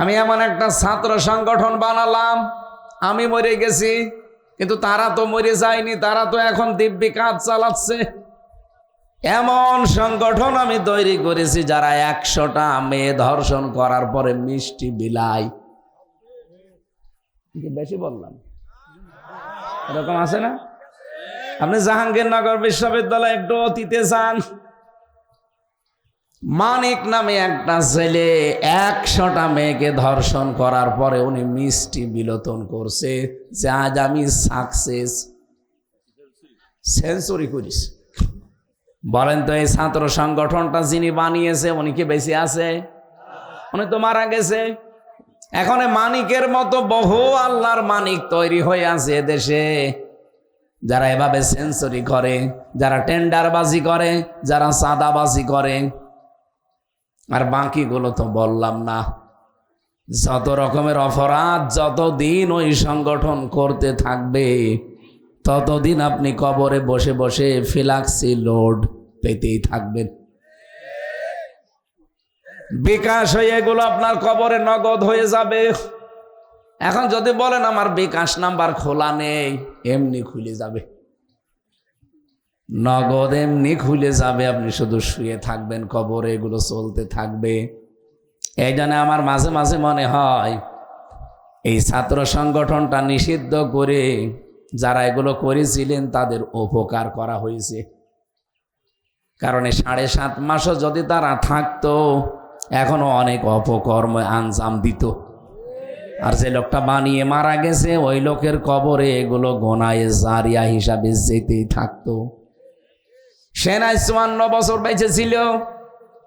আমি এমন একটা ছাত্র সংগঠন বানালাম, আমি মরে গেছি, কিন্তু তারা তো মরে যায়নি, তারা তো এখন দিব্যি কাজ চালাচ্ছে। এমন সংগঠন আমি তৈরি করেছি যারা একশোটা মেয়ে ধর্ষণ করার পরে মিষ্টি বিলাই বেশি বললাম? এরকম আছে না? আপনি জাহাঙ্গীরনগর বিশ্ববিদ্যালয়ে একটু অতীতে যান। মানিক নামে একটা ছেলে একশোটা মেয়েকে ধর্ষণ করার পরে উনি মিষ্টি বিলোতন করছে যে আজ আমি সাকসেস সেঞ্চুরি করিস। বলেন তো এই ছাত্র সংগঠনটা যিনি বানিয়েছে, উনি কি বেশি আছে? উনি তো মারা গেছে। এখন মানিকের মতো বহু আল্লাহর মানিক তৈরি হয়ে আছে দেশে। যারা এভাবে সেঞ্চুরি করে, যারা টেন্ডারবাজি করে, যারা সাদাবাজি করে আর বাকিগুলো তো বললাম না। যত রকমের অপরাধ, যতদিন ওই সংগঠন করতে থাকবে, ততদিন আপনি কবরে বসে বসে ফিলাক্সি লোড পেতেই থাকবেন। বিকাশ হয়ে এগুলো আপনার কবরে নগদ হয়ে যাবে। এখন যদি বলেন আমার বিকাশ নাম্বার খোলা নেই, এমনি খুলে যাবে। নগদ এমনি খুলে যাবে, আপনি শুধু শুয়ে থাকবেন, কবরে এগুলো চলতে থাকবে। এই জন্য আমার মাঝে মাঝে মনে হয়, এই ছাত্র সংগঠনটা নিষিদ্ধ করে যারা এগুলো করেছিলেন, তাদের উপকার করা হয়েছে। কারণ এই সাড়ে সাত মাসও যদি তারা থাকতো, এখনও অনেক অপকর্ম আঞ্জাম দিত। আর যে লোকটা বানিয়ে মারা গেছে, ওই লোকের কবরে এগুলো গোনায় জারিয়া হিসাবে যেতেই থাকতো। সেনায় চুয়ান্ন বছর বেঁচে ছিল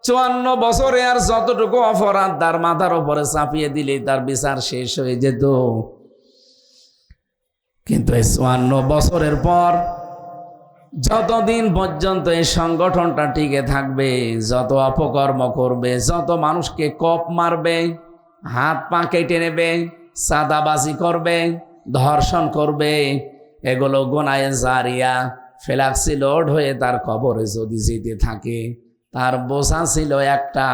চুয়ান্ন বছরে আর যতটুকু অপরাধ, তার মাথার ওপরে চাপিয়ে দিলেই তার বিচার শেষ হয়ে যেত। কিন্তু এই চুয়ান্ন বছরের পর যতদিন পর্যন্ত এই সংগঠনটা টিকে থাকবে, যত অপকর্ম করবে, যত মানুষকে কপ মারবে, হাত পা কেটে নেবে সাদাবাজি করবে, ধর্ষণ করবে, এগুলো গোনায় জারিয়া ফেলাক্সি লোড হয়ে তার কবরে যদি যেতে থাকে, তার বোঝা ছিল একটা।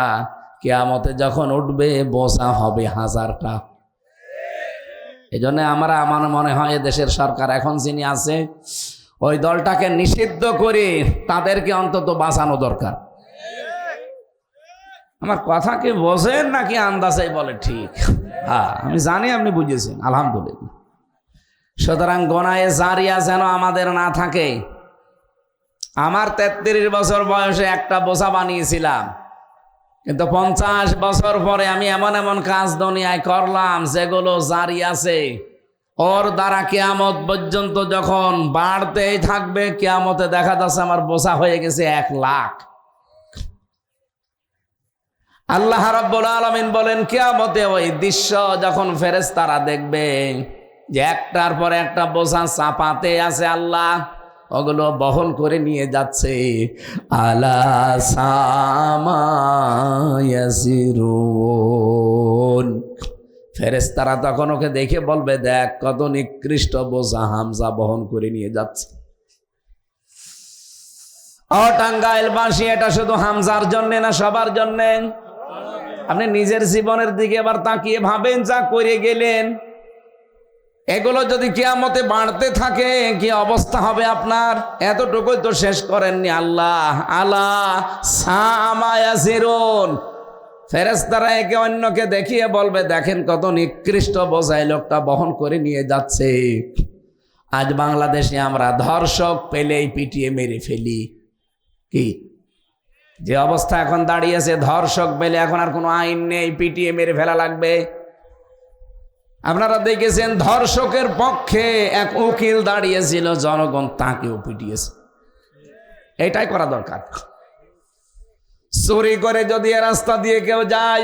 কেয়ামতে যখন উঠবে বোসা হবে হাজারটা। এই জন্য আমরা, আমার মনে হয় দেশের সরকার এখন যিনি আছে, ওই দলটাকে নিষিদ্ধ করে তাদেরকে অন্তত বাঁচানো দরকার। আমার কথা কি বোঝেন নাকি আন্দাজে বলে ঠিক? হ্যাঁ আমি জানি, আপনি বুঝেছেন, আলহামদুলিল্লাহ। সুতরাং গোনায় জারিয়া যেন আমাদের না থাকে আমার তেত্রিশ বছর বয়সে একটা বোঝা বানিয়েছিলাম। কিন্তু পঞ্চাশ বছর পরে আমি এমন এমন কাজ দুনিয়ায় করলাম, যেগুলো জারি আছে। ওর দ্বারা কেয়ামত পর্যন্ত যখন বাড়তেই থাকবে, কেয়ামতে দেখা যাচ্ছে আমার বোঝা হয়ে গেছে এক লাখ। আল্লাহ রাব্বুল আলামিন বলেন, কেয়ামতে ওই দৃশ্য যখন ফেরেশতারা দেখবে, যে একটার পর একটা বোঝা চাপাতে আছে আল্লাহ। ওগুলো বহন করে নিয়ে যাচ্ছে। আলা সামায়াসিরুন। ফেরেশতারা তখন ওকে দেখে বলবে, দেখ কত নিকৃষ্ট বোঝা হামজা বহন করে নিয়ে যাচ্ছে। ও টাঙ্গাইল বাসি এটা শুধু হামজার জন্য না, সবার জন্যে। আপনি নিজের জীবনের দিকে এবার তাকিয়ে ভাবেন, যা করে গেলেন। এগুলো যদি কিয়ামতে বাড়তে থাকে, কি অবস্থা হবে আপনার? এতটুকুই তো শেষ করেননি আল্লাহ। আল্লাহ ফেরেস্তারা একে অন্যকে দেখিয়ে বলবে, দেখেন কত নিকৃষ্ট বোঝাই লোকটা বহন করে নিয়ে যাচ্ছে। আজ বাংলাদেশে আমরা ধর্ষক পেলেই পিটিয়ে মেরে ফেলি। কি? যে অবস্থা এখন দাঁড়িয়েছে, ধর্ষক পেলে এখন আর কোনো আইন নেই, পিটিয়ে মেরে ফেলা লাগবে। আপনারা দেখেছেন ধর্ষকের পক্ষে এক উকিল দাঁড়িয়েছিল, জনগণ তাকেও পিটিয়েছে। এটাই করা দরকার। চুরি করে যদি রাস্তা দিয়ে কেউ যায়,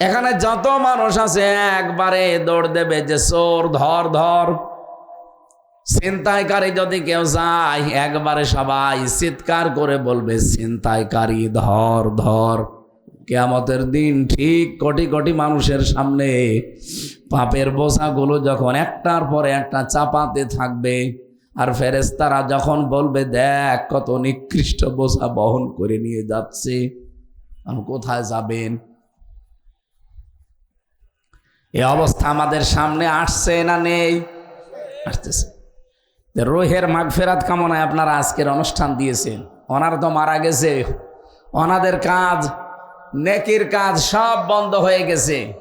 এখানে যত মানুষ আছে, একবারে দৌড় দেবে যে চোর, ধর ধর। ছিনতাইকারী যদি কেউ যায়, একবারে সবাই চিৎকার করে বলবে, ছিনতাইকারী, ধর ধর। কেয়ামতের দিন ঠিক কোটি কোটি মানুষের সামনে পাপের বোঝাগুলো যখন একটার পরে একটা চাপাতে থাকবে, আর ফেরেস্তারা যখন বলবে, দেখ, কত নিকৃষ্ট বোঝা বহন করে নিয়ে যাচ্ছে। কোথায় যাবেন? এই অবস্থা আমাদের সামনে আসছে না নেই? আসতেছে। রোহের মাগফেরাত কামনায় আপনারা আজকের অনুষ্ঠান দিয়েছেন। ওনার তো মারা গেছে। ওনাদের কাজ নেকির কাজ সব বন্ধ হয়ে গেছে।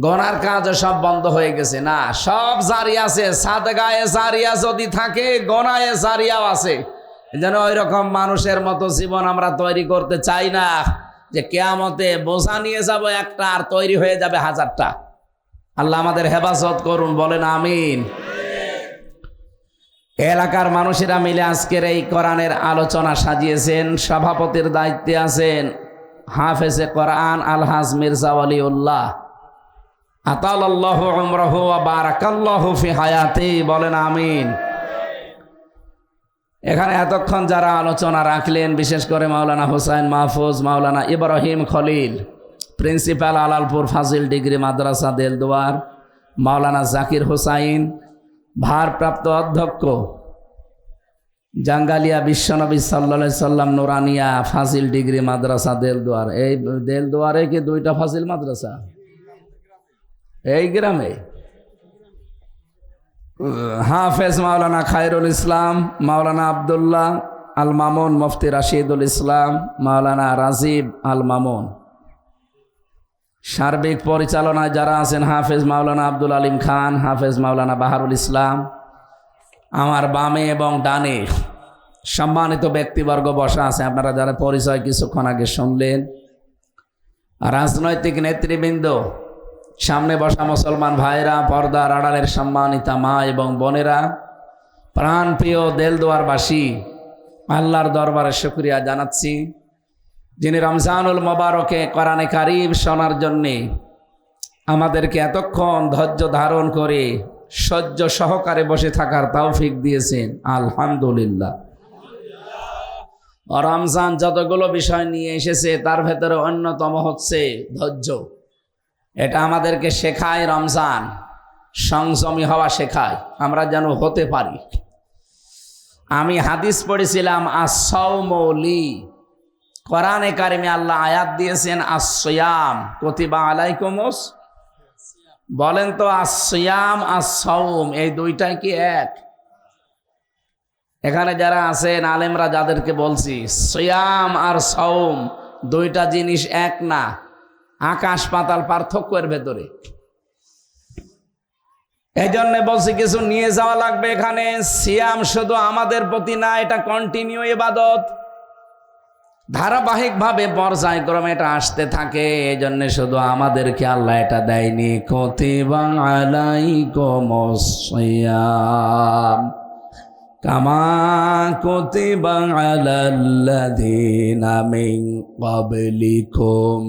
গনার কাজও সব বন্ধ হয়ে গেছে। না, সব জারি আছে। সাদগায়ে জারিয়া যদি থাকে, গনায়ে জারিয়াও আছে। যেন ওই রকম মানুষের মতো জীবন আমরা তৈরি করতে চাই না যে কেয়ামতে বোঝা নিয়ে যাব একটা আর তৈরি হয়ে যাবে হাজারটা। আল্লাহ আমাদের হেফাজত করুন, বলেন আমিন। এলাকার মানুষেরা মিলে আজকের এই কোরআনের আলোচনা সাজিয়েছেন, সভাপতির দায়িত্বে আছেন। হাফেজে কোরআন আলহাজ মির্জা আলিউল্লাহ আতাল্লাহ উমরাহু বারাকাল্লাহু ফি হায়াতি, বলেন আমিন। এখানে এতক্ষণ যারা আলোচনা রাখলেন, বিশেষ করে মাওলানা হুসাইন মাহফুজ, মাওলানা ইব্রাহিম খলিল, প্রিন্সিপাল আলালপুর ফাজিল ডিগ্রি মাদ্রাসা দেলদুয়ার, মাওলানা জাকির হুসাইন, ভারপ্রাপ্ত অধ্যক্ষ জাঙ্গালিয়া বিশ্বনবী সাল্লা সাল্লাম, নোরানিয়া, ফাজিল ডিগ্রি মাদ্রাসা, দেলদুয়ার। এই দেলদুয়ারে কি দুইটা ফাজিল মাদ্রাসা? এই গ্রামে। হাফেজ মাওলানা খায়রুল ইসলাম, মাওলানা আবদুল্লাহ আল মামুন মুফতি রাশিদুল ইসলাম, মাওলানা রাজীব আল মামুন সার্বিক পরিচালনায় যারা আছেন, হাফেজ মাওলানা আব্দুল আলিম খান, হাফেজ মাওলানা বাহারুল ইসলাম আমার বামে এবং ডানে সম্মানিত ব্যক্তিবর্গ বসা আছে। আপনারা যারা পরিচয় কিছুক্ষণ আগে শুনলেন, রাজনৈতিক নেতৃবৃন্দ, সামনে বসা মুসলমান ভাইরা, পর্দার আড়ালের সম্মানিতা মা এবং বোনেরা, প্রাণপ্রিয় দেলদুয়ারবাসী, আল্লাহর দরবারে শুক্রিয়া জানাচ্ছি। যিনি রমজানুল মোবারকে কোরআনে কারিম শোনার জন্যে আমাদেরকে এতক্ষণ ধৈর্য ধারণ করে সহ্য সহকারে বসে থাকার তৌফিক দিয়েছেন। আলহামদুলিল্লাহ। রমজান যতগুলো বিষয় নিয়ে এসেছে, তার ভেতরে অন্যতম হচ্ছে ধৈর্য। এটা আমাদেরকে শেখায় রমজান। সংযমী হওয়া শেখায়। আমরা যেন হতে পারি। আমি হাদিস পড়েছিলাম আসৌমৌলি কোরআনে কারিমে আল্লাহ আয়াত দিয়েছেন আসয়াম কতিবা আলাইকুমস বলেন তো আসয়াম আসৌম এই দুইটাই কি এক? এখানে যারা আছেন, আলেমরা যাদেরকে বলছি, সয়াম আর সৌম দুইটা জিনিস এক না। আকাশ পাতাল পার্থক্যের ভেতরে। এই জন্য বলছি, কিছু নিয়ে যাওয়া লাগবে এখানে। সিয়াম শুধু আমাদের প্রতি না, এটা কন্টিনিউ এবাদত ধারাবাহিকভাবে পর্যায়ক্রমে এটা আসতে থাকে এই জন্য শুধু আমাদেরকে আল্লাহ এটা দেয়নি। কতিবা আলাইকুম সিয়াম কামা কতিবা ক্বাবলিকুম।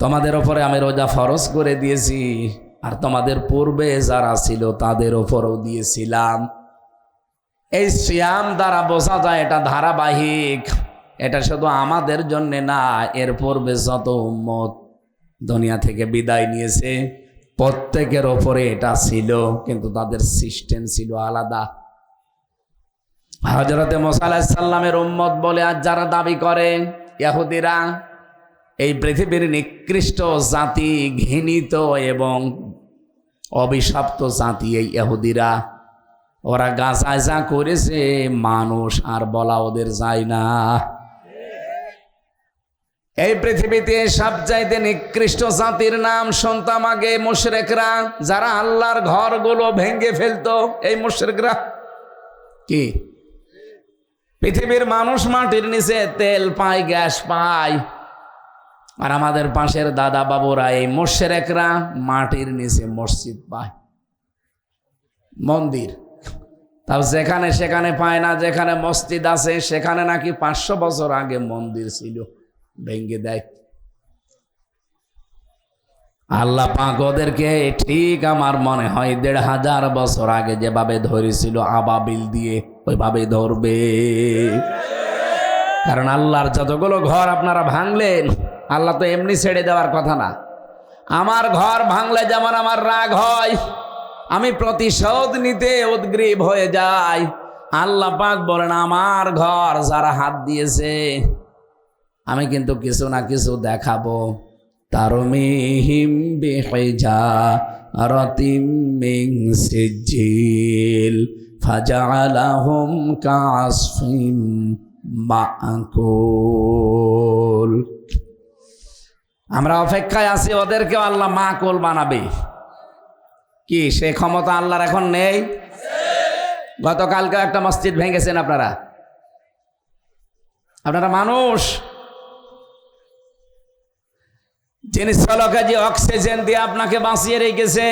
তোমাদের ওপরে আমি রোজা ফরজ করে দিয়েছি, আর তোমাদের পূর্বে যারা ছিল তাদের ওপরও দিয়েছিলাম। এই সিয়াম দ্বারা বোঝা যায় এটা ধারাবাহিক। এটা শুধু আমাদের জন্যে না এর পূর্বে যত উম্মত দুনিয়া থেকে বিদায় নিয়েছে। প্রত্যেকের ওপরে এটা ছিল, কিন্তু তাদের সিস্টেম ছিল আলাদা। হজরতে মোসাল্লামের উম্মত বলে আজ যারা দাবি করে ইয়াহুদিরা এই পৃথিবীর নিকৃষ্ট জাতি, ঘৃণিত এবং অভিশপ্ত জাতি এই ইহুদিরা। ওরা গাছায় যা করেছে, মানুষ আর বলা ওদের যায় না। এই পৃথিবীতে সবচাইতে নিকৃষ্ট জাতির নাম শুনতাম আগে মুশরেকরা, যারা আল্লাহর ঘরগুলো ভেঙে ফেলতো। এই মুশরেকরা কি? পৃথিবীর মানুষ মাটির নিচে তেল পায়, গ্যাস পায়। আর আমাদের পাশের দাদা বাবুরা, এই মোশেরেকরা মাটির নিচে মসজিদ পায়। মন্দির। তাও যেখানে সেখানে পায় না, যেখানে মসজিদ আছে, সেখানে নাকি পাঁচশো বছর আগে মন্দির ছিল। ভেঙ্গে দেয়। আল্লাহ পাক ওদেরকে, ঠিক আমার মনে হয় দেড় হাজার বছর আগে যেভাবে ধরেছিল আবাবিল দিয়ে, ওইভাবে ধরবে। কারণ আল্লাহর যতগুলো ঘর আপনারা ভাঙলেন, আল্লাহ তো এমনি ছেড়ে দেওয়ার কথা না। আমার ঘর ভাঙলে যেমন আমার রাগ হয়, আমি প্রতিশোধ নিতে উদ্গ্রীব হয়ে যাই। আল্লাহ পাক বলেন, আমার ঘর যারা হাত দিয়েছে আমি কিন্তু কিছু না কিছু দেখাবো। বিহিজারাতিম মিন সিজিল ফাজআলাহুম কাসফিম মাকুল। আমরা অপেক্ষায় আছি ওদেরকে আল্লাহ মাকুল বানাবে। কি, সে ক্ষমতা আল্লাহর এখন নেই? গতকালকে একটা মসজিদ ভেঙেছেন আপনারা। আপনারা মানুষ? যিনি সলকে যে অক্সিজেন দিয়ে আপনাকে বাঁচিয়ে রেখেছে?